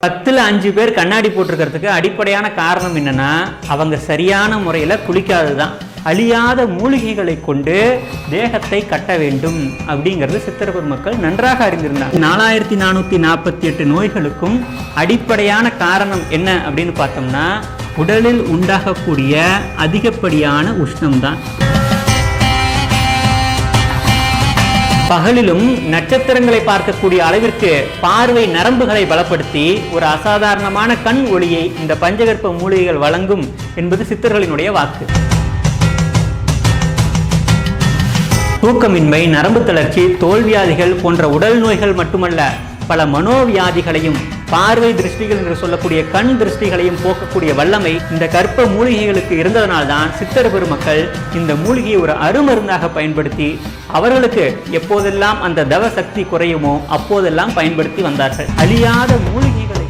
பத்தில் அஞ்சு பேர் கண்ணாடி போட்டிருக்கிறதுக்கு அடிப்படையான காரணம் என்னன்னா அவங்க சரியான முறையில் குளிக்காது தான் அழியாத மூலிகைகளை கொண்டு தேகத்தை கட்ட வேண்டும் அப்படிங்கிறது சித்தர் மக்கள் நன்றாக அறிந்திருந்தாங்க நாலாயிரத்தி நானூற்றி நாற்பத்தி எட்டு நோய்களுக்கும் அடிப்படையான காரணம் என்ன அப்படின்னு பார்த்தோம்னா உடலில் உண்டாகக்கூடிய அதிகப்படியான உஷ்ணம்தான். பகலிலும் நட்சத்திரங்களை பார்க்கக்கூடிய அளவிற்கு பார்வை நரம்புகளை பலப்படுத்தி ஒரு அசாதாரணமான கண் ஒளியை இந்த பஞ்சகற்ப மூலிகைகள் வழங்கும் என்பது சித்தர்களினுடைய வாக்கு. தூக்கமின்மை நரம்பு தளர்ச்சி தோல்வியாதிகள் போன்ற உடல் நோய்கள் மட்டுமல்ல பல மனோவியாதிகளையும் பார்வை திருஷ்டிகள் என்று சொல்லக்கூடிய கண் திருஷ்டிகளையும் போக்கக்கூடிய வல்லமை இந்த கற்ப மூலிகைகளுக்கு இருந்ததனால்தான் சித்தர் பெருமக்கள் இந்த மூலிகையை ஒரு அருமருந்தாக பயன்படுத்தி அவர்களுக்கு எப்போதெல்லாம் அந்த தவ சக்தி குறையுமோ அப்போதெல்லாம் பயன்படுத்தி வந்தார்கள். அழியாத மூலிகைகளை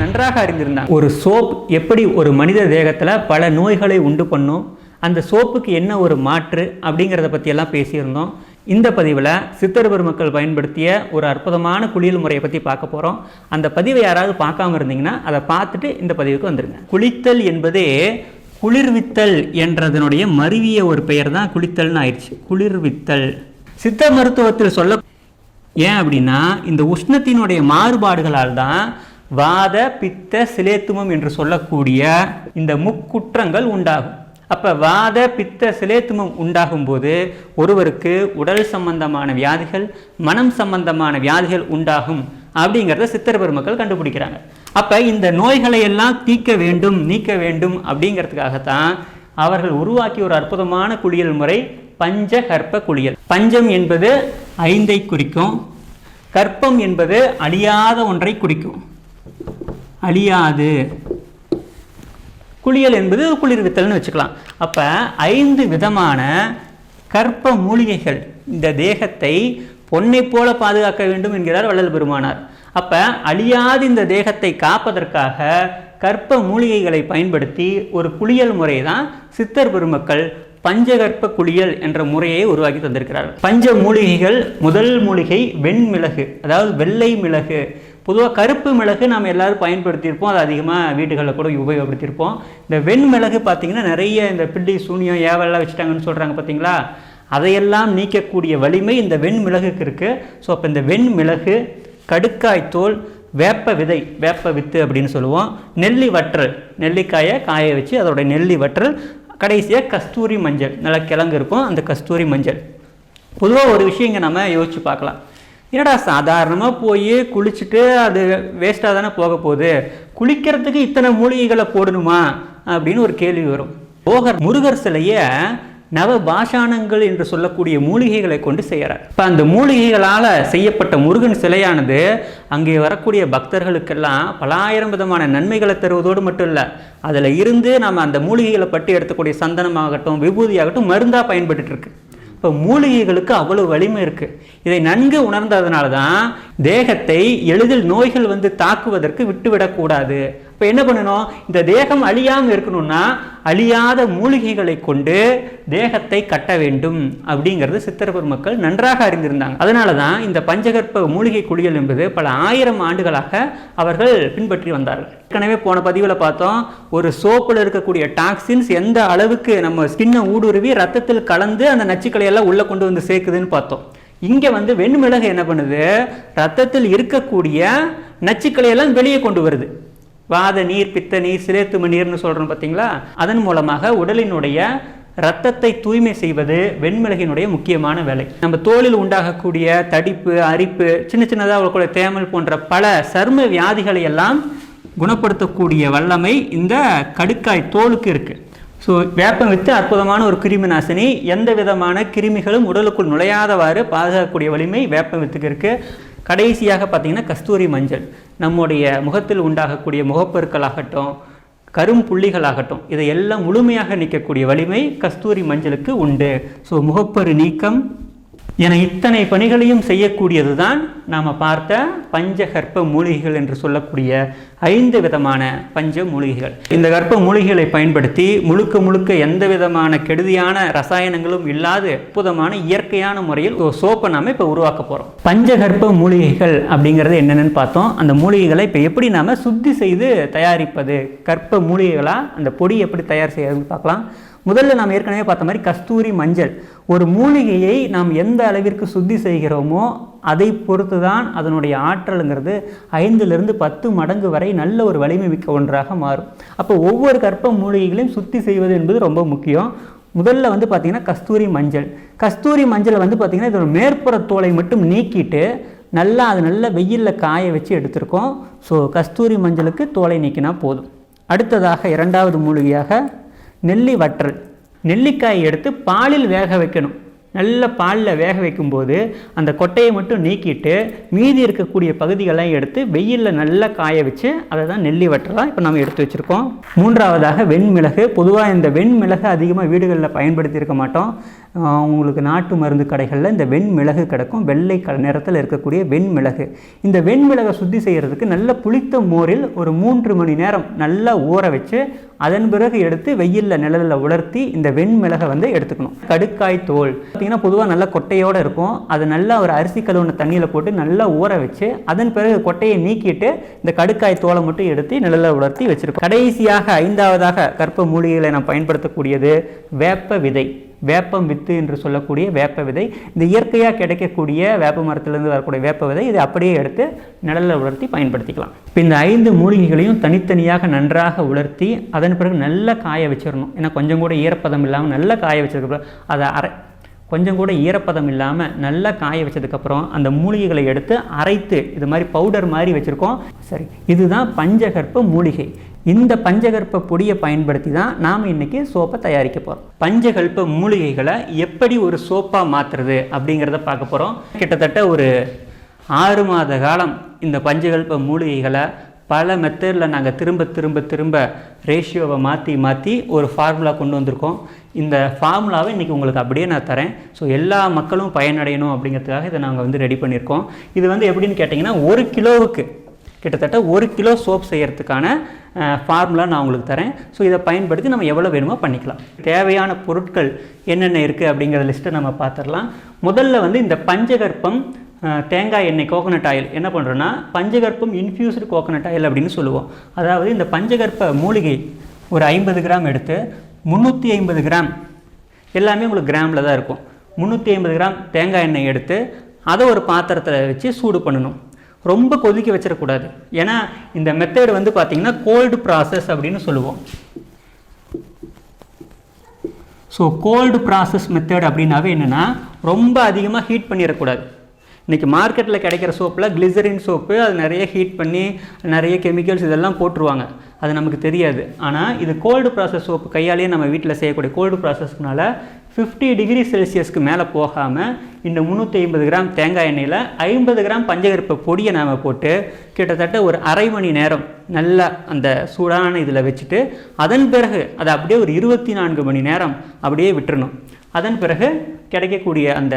நன்றாக அறிந்திருந்தாங்க. ஒரு சோப் எப்படி ஒரு மனித தேகத்தில் பல நோய்களை உண்டு பண்ணும் அந்த சோப்புக்கு என்ன ஒரு மாற்று அப்படிங்கிறத பற்றியெல்லாம் பேசியிருந்தோம். இந்த பதிவில் சித்தர் பெருமக்கள் பயன்படுத்திய ஒரு அற்புதமான குளியல் முறையை பற்றி பார்க்க போகிறோம் அந்த பதிவை யாராவது பார்க்காம இருந்தீங்கன்னா அதை பார்த்துட்டு இந்த பதிவுக்கு வந்துருங்க. குளித்தல் என்பதே குளிர்வித்தல் என்றதனுடைய மருவிய ஒரு பெயர் தான் குளித்தல்னு ஆயிடுச்சு. குளிர்வித்தல். சித்த மருத்துவத்தில் சொல்ல ஏன் அப்படின்னா இந்த உஷ்ணத்தினுடைய மாறுபாடுகளால் தான் வாத பித்த சிலேத்துமம் என்று சொல்லக்கூடிய இந்த முக்குற்றங்கள் உண்டாகும். அப்போ வாத பித்த சிலேத்துமம் உண்டாகும் போது ஒருவருக்கு உடல் சம்பந்தமான வியாதிகள் மனம் சம்பந்தமான வியாதிகள் உண்டாகும் அப்படிங்கிறத சித்தர் பெருமக்கள் கண்டுபிடிக்கிறாங்க. அப்போ இந்த நோய்களை எல்லாம் தீர்க்க வேண்டும் நீக்க வேண்டும் அப்படிங்கிறதுக்காகத்தான் அவர்கள் உருவாக்கிய ஒரு அற்புதமான குளியல் முறை பஞ்ச கற்ப குளியல். பஞ்சம் என்பது ஐந்தை குறிக்கும். கற்பம் என்பது அழியாத ஒன்றை குறிக்கும். அழியாது. குளியல் என்பது குளிர்வித்தல்னு வச்சுக்கலாம். அப்போ ஐந்து விதமான கற்ப மூலிகைகள் இந்த தேகத்தை பொன்னை போல பாதுகாக்க வேண்டும் என்கிறார் வள்ளல் பெருமானார். அப்போ அழியாது இந்த தேகத்தை காப்பதற்காக கற்ப மூலிகைகளை பயன்படுத்தி ஒரு குளியல் முறை தான் சித்தர் பெருமக்கள் பஞ்சகற்ப குளியல் என்ற முறையை உருவாக்கி தந்திருக்கிறார்கள். பஞ்ச மூலிகைகள் முதல் மூலிகை வெண்மிளகு அதாவது வெள்ளை மிளகு பொதுவாக கருப்பு மிளகு நம்ம எல்லாரும் பயன்படுத்தியிருப்போம். அது அதிகமாக வீடுகளில் கூட உபயோகப்படுத்தியிருப்போம். இந்த வெண்மிளகு பார்த்திங்கன்னா நிறைய இந்த பில்லி சூனியம் ஏவலெல்லாம் வச்சுட்டாங்கன்னு சொல்கிறாங்க பார்த்தீங்களா அதையெல்லாம் நீக்கக்கூடிய வலிமை இந்த வெண்மிளகுக்கு இருக்குது ஸோ அப்போ இந்த வெண்மிளகு கடுக்காய் தோல் வேப்ப விதை வேப்ப வித்து அப்படின்னு சொல்லுவோம். நெல்லி வற்றல் நெல்லிக்காயை காய வச்சு அதோட நெல்லி வற்றல் கடைசியாக கஸ்தூரி மஞ்சள் நல்லா கிழங்கு இருக்கும். அந்த கஸ்தூரி மஞ்சள். பொதுவாக ஒரு விஷயம் இங்கே நம்ம யோசிச்சு பார்க்கலாம். என்னடா சாதாரணமாக போய் குளிச்சுட்டு அது வேஸ்ட்டாக தானே போக போகுது? குளிக்கிறதுக்கு இத்தனை மூலிகைகளை போடணுமா? அப்படின்னு ஒரு கேள்வி வரும். போகர் முருகர் சிலையை நவ பாஷாணங்கள் என்று சொல்லக்கூடிய மூலிகைகளை கொண்டு செய்கிறார் இப்போ அந்த மூலிகைகளால் செய்யப்பட்ட முருகன் சிலையானது அங்கே வரக்கூடிய பக்தர்களுக்கெல்லாம் பலாயிரம் விதமான நன்மைகளை தருவதோடு மட்டும் இல்லை அதில் இருந்து நம்ம அந்த மூலிகைகளை பற்றி எடுத்தக்கூடிய சந்தனமாகட்டும் விபூதியாகட்டும் மருந்தாக பயன்பட்டு இருக்கு. இப்போ மூலிகைகளுக்கு அவ்வளவு வலிமை இருக்குது இதை நன்கு உணர்ந்ததுனால தான் தேகத்தை எளிதில் நோய்கள் வந்து தாக்குவதற்கு விட்டுவிடக்கூடாது. இப்போ என்ன பண்ணணும்? இந்த தேகம் அழியாமல் இருக்கணும்னா அழியாத மூலிகைகளை கொண்டு தேகத்தை கட்ட வேண்டும் அப்படிங்கிறது சித்திர பெருமக்கள் நன்றாக அறிந்திருந்தாங்க. அதனால தான் இந்த பஞ்சகற்ப மூலிகை குளியல் என்பது பல ஆயிரம் ஆண்டுகளாக அவர்கள் பின்பற்றி வந்தார்கள். ஏற்கனவே போன பதிவில் பார்த்தோம் ஒரு சோப்பில் இருக்கக்கூடிய டாக்ஸின்ஸ் எந்த அளவுக்கு நம்ம ஸ்கின்னை ஊடுருவி ரத்தத்தில் கலந்து அந்த நச்சுக்களை எல்லாம் உள்ளே கொண்டு வந்து சேர்க்குதுன்னு பார்த்தோம். இங்கே வந்து வெண்மிளகு என்ன பண்ணுது? ரத்தத்தில் இருக்கக்கூடிய நச்சுக்களை எல்லாம் வெளியே கொண்டு வருது. வாத நீர் பித்த நீர் சிலேத்தும நீர்னு சொல்கிறோம் பார்த்தீங்களா அதன் மூலமாக உடலினுடைய ரத்தத்தை தூய்மை செய்வது வெண்மிளகினுடைய முக்கியமான வேலை. நம்ம தோலில் உண்டாகக்கூடிய தடிப்பு அரிப்பு சின்ன சின்னதாக கூட தேமல் போன்ற பல சர்ம வியாதிகளை எல்லாம் குணப்படுத்தக்கூடிய வல்லமை இந்த கடுக்காய் தோலுக்கு இருக்குது ஸோ வேப்பம் வித்து அற்புதமான ஒரு கிருமி நாசினி எந்த விதமான கிருமிகளும் உடலுக்குள் நுழையாதவாறு பாதுகாக்கக்கூடிய வலிமை வேப்பம் வித்துக்கு இருக்குது கடைசியாக பார்த்தீங்கன்னா கஸ்தூரி மஞ்சள். நம்முடைய முகத்தில் உண்டாகக்கூடிய முகப்பெருக்களாகட்டும் கரும் புள்ளிகளாகட்டும் இதை எல்லாம் முழுமையாக நிற்கக்கூடிய வலிமை கஸ்தூரி மஞ்சளுக்கு உண்டு. ஸோ முகப்பரு நீக்கம் என இத்தனை பணிகளையும் செய்யக்கூடியது தான் நாம் பார்த்த பஞ்சகற்ப மூலிகைகள் என்று சொல்லக்கூடிய ஐந்து விதமான பஞ்ச மூலிகைகள். இந்த கற்ப மூலிகைகளை பயன்படுத்தி முழுக்க முழுக்க எந்த விதமான கெடுதியான ரசாயனங்களும் இல்லாத அற்புதமான இயற்கையான முறையில் ஒரு சோப்பை நாம் இப்போ உருவாக்க போகிறோம் பஞ்சகற்ப மூலிகைகள் அப்படிங்கிறது என்னென்னு பார்த்தோம். அந்த மூலிகைகளை இப்போ எப்படி நாம் சுத்தி செய்து தயாரிப்பது? கற்ப மூலிகைகளாக அந்த பொடி எப்படி தயார் செய்யறதுன்னு பார்க்கலாம். முதல்ல நாம் ஏற்கனவே பார்த்த மாதிரி கஸ்தூரி மஞ்சள். ஒரு மூலிகையை நாம் எந்த அளவிற்கு சுத்தி செய்கிறோமோ அதை பொறுத்து தான் அதனுடைய ஆற்றலுங்கிறது ஐந்திலிருந்து பத்து மடங்கு வரை நல்ல ஒரு வலிமை மிக்க ஒன்றாக மாறும். அப்போ ஒவ்வொரு கற்ப மூலிகைகளையும் சுத்தி செய்வது என்பது ரொம்ப முக்கியம். முதல்ல வந்து பார்த்திங்கன்னா கஸ்தூரி மஞ்சள். கஸ்தூரி மஞ்சளை வந்து பார்த்திங்கன்னா இதோட மேற்புற தோலை மட்டும் நீக்கிட்டு நல்லா அது நல்லா வெயிலில் காய வச்சு எடுத்திருக்கோம். ஸோ கஸ்தூரி மஞ்சளுக்கு தோலை நீக்கினா போதும். அடுத்ததாக இரண்டாவது மூலிகையாக நெல்லி வற்றல். நெல்லிக்காயை எடுத்து பாலில் வேக வைக்கணும். நல்ல பாலில் வேக வைக்கும்போது அந்த கொட்டையை மட்டும் நீக்கிட்டு மீதி இருக்கக்கூடிய பகுதிகளையும் எடுத்து வெயிலில் நல்லா காய வச்சு அதை தான் நெல்லி வற்றலாம் இப்போ நம்ம எடுத்து வச்சுருக்கோம். மூன்றாவதாக வெண்மிளகு. பொதுவாக இந்த வெண்மிளகு அதிகமாக வீடுகளில் பயன்படுத்தியிருக்க மாட்டோம். உங்களுக்கு நாட்டு மருந்து கடைகளில் இந்த வெண்மிளகு கிடக்கும். வெள்ளை க நிறத்தில் இருக்கக்கூடிய வெண்மிளகு. இந்த வெண்மிளகை சுத்தி செய்கிறதுக்கு நல்ல புளித்த மோரில் ஒரு மூன்று மணி நேரம் நல்லா ஊற வச்சு அதன் பிறகு எடுத்து வெயிலில் நிழலில் உலர்த்தி இந்த வெண்மிளகை வந்து எடுத்துக்கணும். கடுக்காய் தோல். பார்த்திங்கன்னா பொதுவாக நல்லா கொட்டையோடு இருக்கும். அதை நல்லா ஒரு அரிசி கழுவுன தண்ணியில் போட்டு நல்லா ஊற வச்சு அதன் பிறகு கொட்டையை நீக்கிட்டு இந்த கடுக்காய் தோலை மட்டும் எடுத்து நிழலில் உலர்த்தி வச்சுருக்கோம். கடைசியாக ஐந்தாவதாக கற்ப மூலிகைகளை நாம் பயன்படுத்தக்கூடியது வேப்ப விதை. வேப்பம் வித்து என்று சொல்லக்கூடிய வேப்ப விதை இந்த இயற்கையாக கிடைக்கக்கூடிய வேப்ப மரத்திலிருந்து வரக்கூடிய வேப்ப விதை இதை அப்படியே எடுத்து நிழலில் உலர்த்தி பயன்படுத்திக்கலாம். இப்போ இந்த ஐந்து மூலிகைகளையும் தனித்தனியாக நன்றாக உலர்த்தி அதன் பிறகு நல்லா காய வச்சிடணும். ஏன்னா கொஞ்சம் கூட ஈரப்பதம் இல்லாமல் நல்லா காய வச்சிருக்க அதை அரை கொஞ்சம் கூட ஈரப்பதம் இல்லாமல் நல்லா காய வச்சதுக்கப்புறம் அந்த மூலிகைகளை எடுத்து அரைத்து இது மாதிரி பவுடர் மாதிரி வச்சுருக்கோம். சரி இதுதான் பஞ்சகற்ப மூலிகை. இந்த பஞ்சகற்ப பொடியை பயன்படுத்தி தான் நாம் இன்றைக்கி சோப்பை தயாரிக்க போகிறோம் பஞ்சகல்ப மூலிகைகளை எப்படி ஒரு சோப்பாக மாற்றுறது அப்படிங்கிறத பார்க்க போகிறோம் கிட்டத்தட்ட ஒரு ஆறு மாத காலம் இந்த பஞ்சகல்ப மூலிகைகளை பல மெத்தடில் நாங்கள் திரும்ப திரும்ப திரும்ப ரேஷியோவை மாற்றி மாற்றி ஒரு ஃபார்முலா கொண்டு வந்திருக்கோம். இந்த ஃபார்முலாவை இன்றைக்கி உங்களுக்கு அப்படியே நான் தரேன். ஸோ எல்லா மக்களும் பயனடையணும் அப்படிங்கிறதுக்காக இதை நாங்கள் வந்து ரெடி பண்ணியிருக்கோம் இது வந்து எப்படின்னு கேட்டிங்கன்னா ஒரு கிலோவுக்கு கிட்டத்தட்ட ஒரு கிலோ சோப் செய்கிறதுக்கான ஃபார்முலா நான் உங்களுக்கு தரேன். ஸோ இதை பயன்படுத்தி நம்ம எவ்வளோ வேணுமோ பண்ணிக்கலாம். தேவையான பொருட்கள் என்னென்ன இருக்குது அப்படிங்கிற லிஸ்ட்டை நம்ம பார்த்துடலாம் முதல்ல வந்து இந்த பஞ்சகற்பம் தேங்காய் எண்ணெய் கோகோனட் ஆயில் என்ன பண்ணுறோன்னா பஞ்சகற்பம் இன்ஃப்யூஸ்டு கோகோனட் ஆயில் அப்படின்னு சொல்லுவோம். அதாவது இந்த பஞ்சகற்ப மூலிகை ஒரு ஐம்பது கிராம் எடுத்து முந்நூற்றி ஐம்பது கிராம் எல்லாமே உங்களுக்கு கிராமில் தான் இருக்கும். முந்நூற்றி ஐம்பது கிராம் தேங்காய் எண்ணெய் எடுத்து அதை ஒரு பாத்திரத்தில் வச்சு சூடு பண்ணணும். ரொம்ப கொதிக்க வச்சிடக்கூடாது. ஏன்னா இந்த மெத்தேடு வந்து பார்த்திங்கன்னா கோல்டு ப்ராசஸ் அப்படின்னு சொல்லுவோம். ஸோ கோல்டு ப்ராசஸ் மெத்தேட் அப்படின்னாவே என்னென்னா ரொம்ப அதிகமாக ஹீட் பண்ணிடக்கூடாது. இன்றைக்கி மார்க்கெட்டில் கிடைக்கிற சோப்பில் கிளிசரின் சோப்பு அது நிறைய ஹீட் பண்ணி நிறைய கெமிக்கல்ஸ் இதெல்லாம் போட்டுருவாங்க. அது நமக்கு தெரியாது. ஆனால் இது கோல்டு ப்ராசஸ் சோப்பு கையாலேயே நம்ம வீட்டில் செய்யக்கூடிய கோல்டு ப்ராசஸ்னால ஃபிஃப்டி டிகிரி செல்சியஸ்க்கு மேலே போகாமல் இந்த முந்நூற்றி ஐம்பது கிராம் தேங்காய் எண்ணெயில் ஐம்பது கிராம் பஞ்சகருப்பை பொடியை நாம் போட்டு கிட்டத்தட்ட ஒரு அரை மணி நேரம் நல்லா அந்த சூடான இதில் வச்சுட்டு அதன் பிறகு அதை அப்படியே ஒரு இருபத்தி நான்கு மணி நேரம் அப்படியே விட்டுறணும். அதன் பிறகு கிடைக்கக்கூடிய அந்த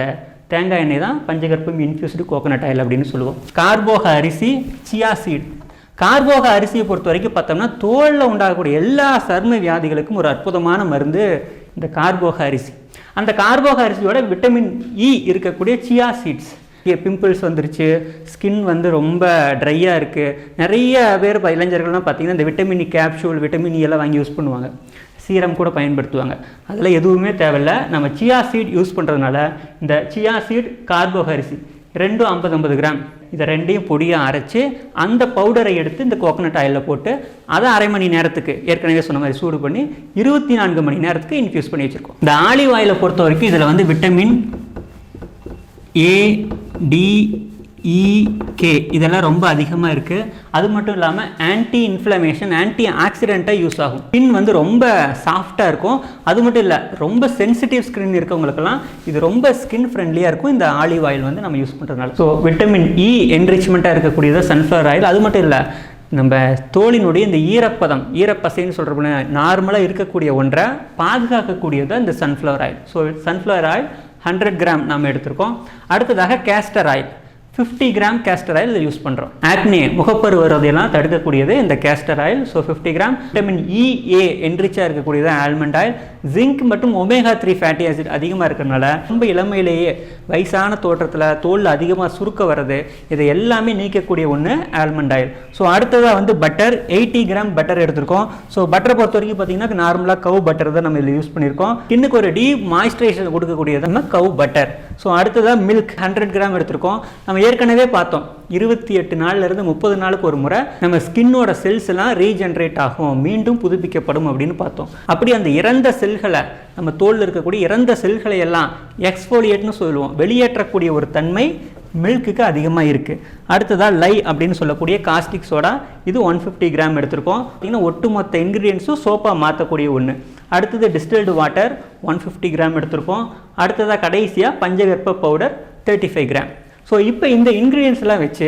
தேங்காய் எண்ணெய் தான் பஞ்சகற்பம் இன்ஃபியூஸ்டு கோகனட் ஆயில் அப்படின்னு சொல்லுவோம். கார்போக அரிசி சியா சீட் கார்போக அரிசியை பொறுத்த வரைக்கும் பார்த்தோம்னா தோலில் உண்டாகக்கூடிய எல்லா சர்ம வியாதிகளுக்கும் ஒரு அற்புதமான மருந்து இந்த கார்போக அரிசி. அந்த கார்போக அரிசியோட விட்டமின் இ e இருக்கக்கூடிய சியா சீட்ஸ் பிம்பிள்ஸ் வந்துருச்சு ஸ்கின் வந்து ரொம்ப ட்ரையாக இருக்குது நிறைய பேர் இளைஞர்கள்லாம் பார்த்தீங்கன்னா இந்த vitamin E capsule vitamin E எல்லாம் வாங்கி யூஸ் பண்ணுவாங்க. சீரம் கூட பயன்படுத்துவாங்க. அதில் எதுவுமே தேவையில்ல. நம்ம சியா சீட் யூஸ் பண்ணுறதுனால இந்த சியா சீட் கார்போஹரிசி ரெண்டும் ஐம்பது ஐம்பது கிராம். இதை ரெண்டையும் பொடியாக அரைச்சி அந்த பவுடரை எடுத்து இந்த கோகனட் ஆயிலில் போட்டு அதை அரை மணி நேரத்துக்கு ஏற்கனவே சொன்ன மாதிரி சூடு பண்ணி இருபத்தி நான்கு மணி நேரத்துக்கு இன்ஃபியூஸ் பண்ணி வச்சுருக்கோம். இந்த ஆலிவ் ஆயிலை பொறுத்த வரைக்கும் இதில் வந்து vitamin A D E K K இதெல்லாம் ரொம்ப அதிகமாக இருக்குது அது மட்டும் இல்லாமல் ஆன்டி இன்ஃப்ளமேஷன் ஆன்டி ஆக்சிடெண்ட்டாக யூஸ் ஆகும். ஸ்கின் வந்து ரொம்ப சாஃப்டாக இருக்கும். அது மட்டும் இல்லை ரொம்ப சென்சிட்டிவ் ஸ்கின் இருக்கவங்களுக்கெல்லாம் இது ரொம்ப ஸ்கின் ஃப்ரெண்ட்லியாக இருக்கும். இந்த ஆலிவ் ஆயில் வந்து நம்ம யூஸ் பண்ணுறதுனால ஸோ விட்டமின் இ என்ரிச்மெண்ட்டாக இருக்கக்கூடியது சன்ஃப்ளவர் ஆயில் அது மட்டும் இல்லை நம்ம தோலினுடைய இந்த ஈரப்பதம் ஈரப்பசைன்னு சொல்கிறப்ப நார்மலாக இருக்கக்கூடிய ஒன்றை பாதுகாக்கக்கூடியது இந்த sunflower oil so sunflower oil hundred gram நம்ம எடுத்திருக்கோம். அடுத்ததாக castor oil fifty gram castor oil use பண்ணுறோம் ஆக்னே முகப்பரு வருவதையெல்லாம் தடுக்கக்கூடியது இந்த castor oil so fifty gram vitamin E A என்ரிச்சாக இருக்கக்கூடியது ஆல்மண்ட் ஆயில் ஜிங்க் மற்றும் ஒமேகா த்ரீ ஃபேட்டி ஆசிட் அதிகமாக இருக்கிறனால ரொம்ப இளமையிலேயே வயசான தோற்றத்தில் தோல் அதிகமாக சுருக்க வர்றது இதை எல்லாமே நீக்கக்கூடிய ஒன்று ஆல்மண்ட் ஆயில் ஸோ அடுத்ததாக வந்து பட்டர் எயிட்டி கிராம் பட்டர் எடுத்திருக்கோம். ஸோ பட்டரை பொறுத்த வரைக்கும் பார்த்தீங்கன்னா நார்மலாக கவு பட்டர் தான் நம்ம இதில் யூஸ் பண்ணியிருக்கோம். இன்னுக்கு ஒரு டீப் மாய்ஸ்சரைசேஷன் கொடுக்கக்கூடியது நம்ம கவு பட்டர் ஸோ அடுத்ததாக மில்க் ஹண்ட்ரட் கிராம் எடுத்திருக்கோம். நம்ம ஏற்கனவே பார்த்தோம். இருபத்தி எட்டு நாள்லேருந்து முப்பது நாளுக்கு ஒரு முறை நம்ம ஸ்கின்னோட செல்ஸ் எல்லாம் ரீஜென்ரேட் ஆகும். மீண்டும் புதுப்பிக்கப்படும் அப்படின்னு பார்த்தோம். அப்படி அந்த இறந்த செல்களை நம்ம தோலில் இருக்கக்கூடிய இறந்த செல்களை எல்லாம் எக்ஸ்போலியேட்னு சொல்லுவோம். வெளியேற்றக்கூடிய ஒரு தன்மை மில்க்குக்கு அதிகமாக இருக்குது அடுத்ததாக லை அப்படின்னு சொல்லக்கூடிய காஸ்டிக் சோடா இது ஒன் ஃபிஃப்டி கிராம் எடுத்திருக்கோம். பார்த்திங்கன்னா ஒட்டுமொத்த இன்க்ரீடியன்ஸும் சோப்பாக மாற்றக்கூடிய ஒன்று அடுத்தது distilled water one fifty gram எடுத்திருக்கோம். அடுத்ததாக கடைசியாக பஞ்சகற்ப powder thirty five gram so இப்போ இந்த இன்க்ரீடியன்ஸ்லாம் வச்சு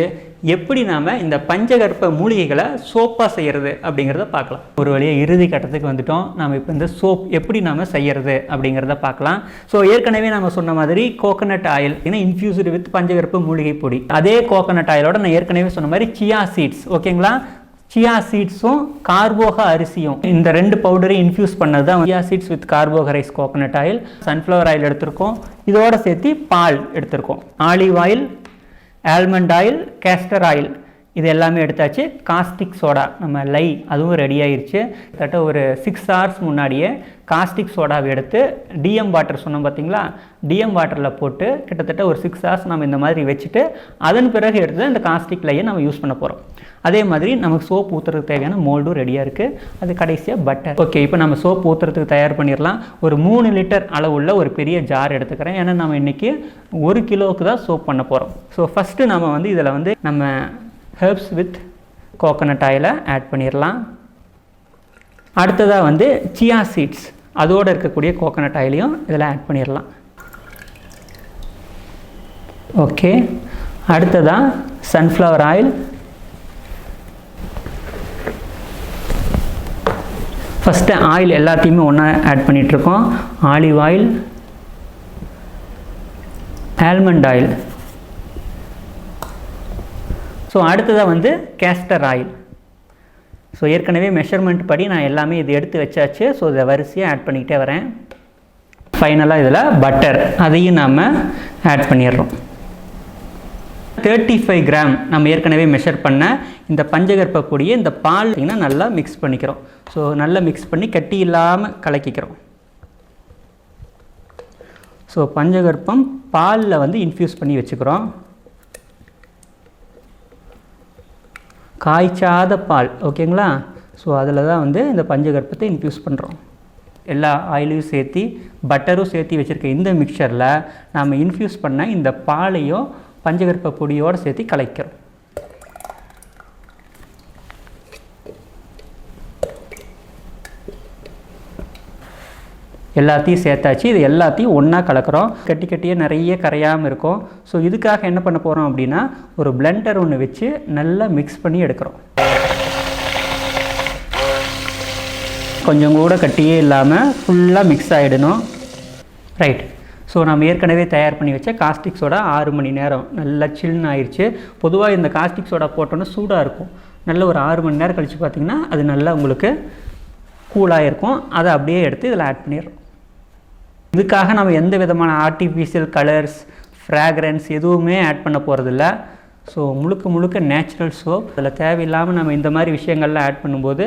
எப்படி நாம் இந்த பஞ்சகற்ப மூலிகைகளை சோப்பாக செய்கிறது அப்படிங்கிறத பார்க்கலாம். ஒரு வழியாக இறுதி கட்டத்துக்கு வந்துட்டோம். நாம் இப்போ இந்த சோப் எப்படி நாம் செய்கிறது அப்படிங்கிறத பார்க்கலாம். ஸோ ஏற்கனவே நம்ம சொன்ன மாதிரி கோகனட் ஆயில் ஏன்னா இன்ஃபியூஸ்டு வித் பஞ்சகற்ப மூலிகை பொடி. அதே கோகனட் ஆயிலோட நான் ஏற்கனவே சொன்ன மாதிரி சியா சீட்ஸ் ஓகேங்களா சியா சீட்ஸும் கார்போக அரிசியும். இந்த ரெண்டு பவுடரையும் இன்ஃபியூஸ் பண்ணது தான் சியா சீட்ஸ் வித் கார்போகரைஸ் கோகனட் ஆயில் சன்ஃப்ளவர் ஆயில் எடுத்திருக்கோம். இதோட சேர்த்து பால் எடுத்திருக்கோம். Olive oil almond oil castor oil இது எல்லாமே எடுத்தாச்சு. காஸ்டிக் சோடா நம்ம லை அதுவும் ரெடி ஆயிடுச்சு கிட்டத்தட்ட ஒரு சிக்ஸ் ஹவர்ஸ் முன்னாடியே காஸ்டிக் சோடாவை எடுத்து டிஎம் வாட்டர் சொன்னோம் பார்த்தீங்களா டிஎம் வாட்டரில் போட்டு கிட்டத்தட்ட ஒரு சிக்ஸ் ஹவர்ஸ் நம்ம இந்த மாதிரி வச்சுட்டு அதன் பிறகு எடுத்து இந்த காஸ்டிக் லையை நம்ம யூஸ் பண்ண போகிறோம் அதே மாதிரி நமக்கு சோப் ஊற்றுறதுக்கு தேவையான மோல்டும் ரெடியாக இருக்குது அது கடைசியாக பட்டர் ஓகே இப்போ நம்ம சோப் ஊற்றுறதுக்கு தயார் பண்ணிடலாம் ஒரு மூணு லிட்டர் அளவுள்ள ஒரு பெரிய ஜார் எடுத்துக்கிறேன். ஏன்னா நம்ம இன்றைக்கி ஒரு கிலோவுக்கு தான் சோப் பண்ண போகிறோம் ஸோ ஃபஸ்ட்டு நம்ம வந்து இதில் வந்து நம்ம ஹெர்ப்ஸ் வித் கோகோனட் ஆயிலை ஆட் பண்ணிடலாம் அடுத்ததாக வந்து சியா சீட்ஸ் அதோடு இருக்கக்கூடிய கோகோனட் ஆயிலையும் இதில் ஆட் பண்ணிடலாம் ஓகே அடுத்ததாக சன்ஃப்ளவர் ஆயில் ஃபஸ்ட்டு ஆயில் எல்லாத்தையுமே ஒன்றா ஆட் பண்ணிகிட்ருக்கோம் olive oil almond oil so அடுத்ததாக வந்து கேஸ்டர் ஆயில் ஸோ ஏற்கனவே மெஷர்மெண்ட் படி நான் எல்லாமே இது எடுத்து வச்சாச்சு. ஸோ இதை வரிசையாக ஆட் பண்ணிக்கிட்டே வரேன். ஃபைனலாக இதில் பட்டர் அதையும் நாம் ஆட் பண்ணிடுறோம். தேர்ட்டி ஃபைவ் கிராம் நம்ம ஏற்கனவே மெஷர் பண்ண இந்த பஞ்சகற்ப பொடியை இந்த பால் நல்லா மிக்ஸ் பண்ணிக்கிறோம். ஸோ நல்லா மிக்ஸ் பண்ணி கட்டி இல்லாமல் கலக்கிக்கிறோம். ஸோ பஞ்சகற்பம் பாலில் வந்து இன்ஃப்யூஸ் பண்ணி வச்சுக்கிறோம். காய்ச்சாத பால் ஓகேங்களா ஸோ அதில் தான் வந்து இந்த பஞ்சகற்பத்தை இன்ஃப்யூஸ் பண்ணுறோம் எல்லா ஆயிலையும் சேர்த்தி பட்டரும் சேர்த்து வச்சுருக்க இந்த மிக்சரில் நாம் இன்ஃப்யூஸ் பண்ண இந்த பாலையும் பஞ்சகற்ப பொடியோடு சேர்த்து கலைக்கிறோம். எல்லாத்தையும் சேர்த்தாச்சு. இது எல்லாத்தையும் ஒன்றா கலக்கிறோம். கட்டி கட்டியே நிறைய கரையாமல் இருக்கும். ஸோ இதுக்காக என்ன பண்ண போகிறோம் அப்படின்னா ஒரு பிளெண்டர் ஒன்று வச்சு நல்லா மிக்ஸ் பண்ணி எடுக்கிறோம். கொஞ்சம் கூட கட்டியே இல்லாமல் ஃபுல்லாக மிக்ஸ் ஆகிடணும் ரைட் ஸோ நம்ம ஏற்கனவே தயார் பண்ணி வச்ச காஸ்டிக் சோடா ஆறு மணி நேரம். நல்லா சில்னு ஆயிடுச்சு பொதுவாக இந்த காஸ்டிக் சோடா போட்டோன்னா சூடாக இருக்கும். நல்ல ஒரு ஆறு மணி நேரம் கழித்து பார்த்திங்கன்னா அது நல்லா உங்களுக்கு கூலாக இருக்கும். அதை அப்படியே எடுத்து இதில் ஆட் பண்ணிடுறோம். இதுக்காக நம்ம எந்த விதமான ஆர்டிஃபிஷியல் கலர்ஸ் ஃப்ராக்ரன்ஸ் எதுவுமே ஆட் பண்ண போகிறதில்ல ஸோ முழுக்க முழுக்க நேச்சுரல் சோப் அதில் தேவையில்லாமல் நம்ம இந்த மாதிரி விஷயங்கள்லாம் ஆட் பண்ணும்போது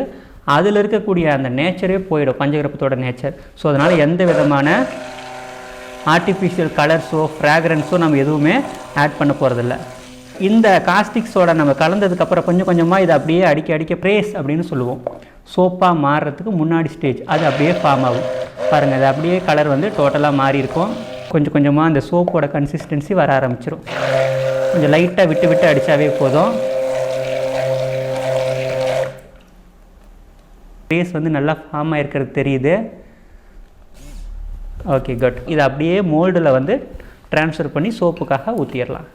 அதில் இருக்கக்கூடிய அந்த நேச்சரே போயிடும். பஞ்சகிரப்பத்தோட நேச்சர் ஸோ அதனால் எந்த விதமான ஆர்டிஃபிஷியல் கலர்ஸோ ஃப்ராக்ரன்ஸோ நம்ம எதுவுமே ஆட் பண்ண போகிறதில்ல இந்த காஸ்டிக்ஸோட நம்ம கலந்ததுக்கப்புறம் கொஞ்சம் கொஞ்சமாக இதை அப்படியே அடிக்க அடிக்க ப்ரேஸ் அப்படின்னு சொல்லுவோம். சோப்பாக மாறுறதுக்கு முன்னாடி ஸ்டேஜ் அது அப்படியே ஃபார்ம் ஆகும். பாருங்கள் அது அப்படியே கலர் வந்து டோட்டலாக மாறி இருக்கும் கொஞ்சம் கொஞ்சமாக அந்த சோப்போட கன்சிஸ்டன்சி வர ஆரம்பிச்சிடும் கொஞ்சம் லைட்டாக விட்டு விட்டு அடித்தாவே போதும். ஃபேஸ் வந்து நல்லா ஃபார்ம் ஆகிருக்கிறது தெரியுது. ஓகே குட் இதை அப்படியே மோல்டில் வந்து ட்ரான்ஸ்ஃபர் பண்ணி சோப்புக்காக ஊற்றிடலாம்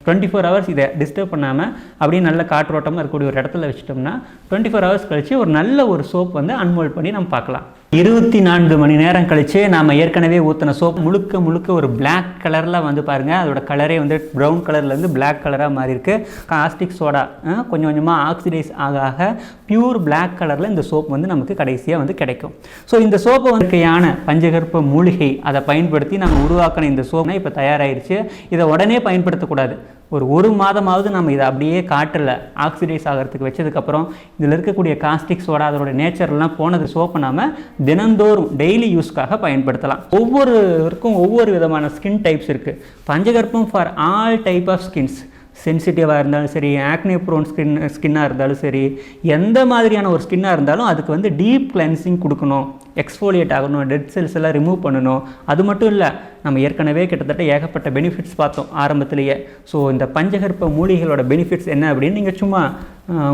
டுவெண்ட்டி ஃபோர் ஹவர்ஸ் இதை டிஸ்டர்ப் பண்ணாமல் அப்படியே நல்ல காற்றோட்டமாக இருக்கக்கூடிய ஒரு இடத்துல வச்சிட்டோம்னா டுவெண்ட்டி ஃபோர் ஹவர்ஸ் கழிச்சு ஒரு நல்ல ஒரு சோப் வந்து அன்மோல்ட் பண்ணி நம்ம பார்க்கலாம். இருபத்தி நான்கு மணி நேரம் கழிச்சு நாம் ஏற்கனவே ஊற்றின சோப் முழுக்க முழுக்க ஒரு பிளாக் கலரில் வந்து பாருங்கள் அதோட கலரே வந்து ப்ரௌன் கலர்லேருந்து பிளாக் கலராக மாறி இருக்கு காஸ்டிக் சோடா கொஞ்சம் கொஞ்சமாக ஆக்சிடைஸ் ஆக ஆக பியூர் பிளாக் கலரில் இந்த சோப் வந்து நமக்கு கடைசியாக வந்து கிடைக்கும். ஸோ இந்த சோப்பை வந்து இயற்கையான பஞ்சகற்ப மூலிகை அதை பயன்படுத்தி நாங்கள் உருவாக்கின இந்த சோப்னா இப்போ தயாராகிருச்சு இதை உடனே பயன்படுத்தக்கூடாது. ஒரு ஒரு மாதமாவது நம்ம இதை அப்படியே காற்றில் ஆக்சிடைஸ் ஆகிறதுக்கு வச்சதுக்கப்புறம் இதில் இருக்கக்கூடிய காஸ்டிக் சோடா அதோட நேச்சர்லாம் போனது சோப்பை நாம் தினந்தோறும் டெய்லி யூஸ்க்காக பயன்படுத்தலாம். ஒவ்வொருவருக்கும் ஒவ்வொரு விதமான ஸ்கின் டைப்ஸ் இருக்குது பஞ்சகற்பம் for all type of skins சென்சிட்டிவாக இருந்தாலும் சரி ஆக்னே ப்ரோன் ஸ்கின் ஸ்கின்னாக இருந்தாலும் சரி எந்த மாதிரியான ஒரு ஸ்கின்னாக இருந்தாலும் அதுக்கு வந்து டீப் கிளென்சிங் கொடுக்கணும். எக்ஸ்ஃபோலியேட் ஆகணும் டெட் செல்ஸ் எல்லாம் ரிமூவ் பண்ணணும். அது மட்டும் இல்லை நம்ம ஏற்கனவே கிட்டத்தட்ட ஏகப்பட்ட பெனிஃபிட்ஸ் பார்த்தோம் ஆரம்பத்திலேயே. ஸோ இந்த பஞ்சகற்ப மூலிகளோட பெனிஃபிட்ஸ் என்ன அப்படின்னு நீங்கள் சும்மா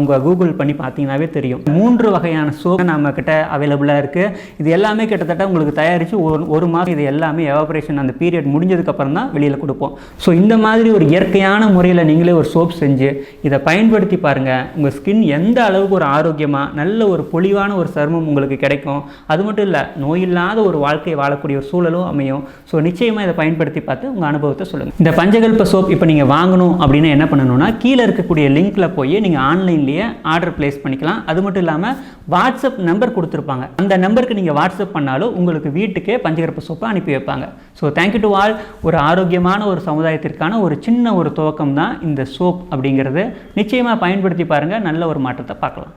உங்கள் கூகுள் பண்ணி பார்த்தீங்கன்னாவே தெரியும். மூன்று வகையான சோப் நம்மக்கிட்ட அவைலபிளாக இருக்குது இது எல்லாமே கிட்டத்தட்ட உங்களுக்கு தயாரித்து ஒரு ஒரு மாதம் இது எல்லாமே எவாபரேஷன் அந்த பீரியட் முடிஞ்சதுக்கப்புறம் தான் வெளியில் கொடுப்போம். ஸோ இந்த மாதிரி ஒரு இயற்கையான முறையில் நீங்களே ஒரு சோப் செஞ்சு இதை பயன்படுத்தி பாருங்கள் உங்கள் ஸ்கின் எந்த அளவுக்கு ஒரு ஆரோக்கியமாக நல்ல ஒரு பொலிவான ஒரு சருமம் உங்களுக்கு கிடைக்கும். அது மட்டும் இல்லை நோயில்லாத ஒரு வாழ்க்கையை வாழக்கூடிய ஒரு சூழலும் அமையும். ஸோ நிச்சயமாக இதை பயன்படுத்தி பார்த்து உங்கள் அனுபவத்தை சொல்லுங்கள் இந்த பஞ்சகல்ப சோப் இப்போ நீங்கள் வாங்கணும் அப்படின்னா என்ன பண்ணணும்னா கீழே இருக்கக்கூடிய லிங்க்கில் போய் நீங்கள் ஆன்லைன்லேயே ஆர்டர் ப்ளேஸ் பண்ணிக்கலாம். அது மட்டும் இல்லாமல் வாட்ஸ்அப் நம்பர் கொடுத்துருப்பாங்க. அந்த நம்பருக்கு நீங்கள் வாட்ஸ்அப் பண்ணாலும் உங்களுக்கு வீட்டுக்கே பஞ்சகற்ப சோப்பை அனுப்பி வைப்பாங்க. ஸோ தேங்க்யூ டு ஆல் ஒரு ஆரோக்கியமான ஒரு சமுதாயத்திற்கான ஒரு சின்ன ஒரு துவக்கம் தான் இந்த சோப் அப்படிங்கிறது. நிச்சயமாக பயன்படுத்தி பாருங்கள் நல்ல ஒரு மாற்றத்தை பார்க்கலாம்.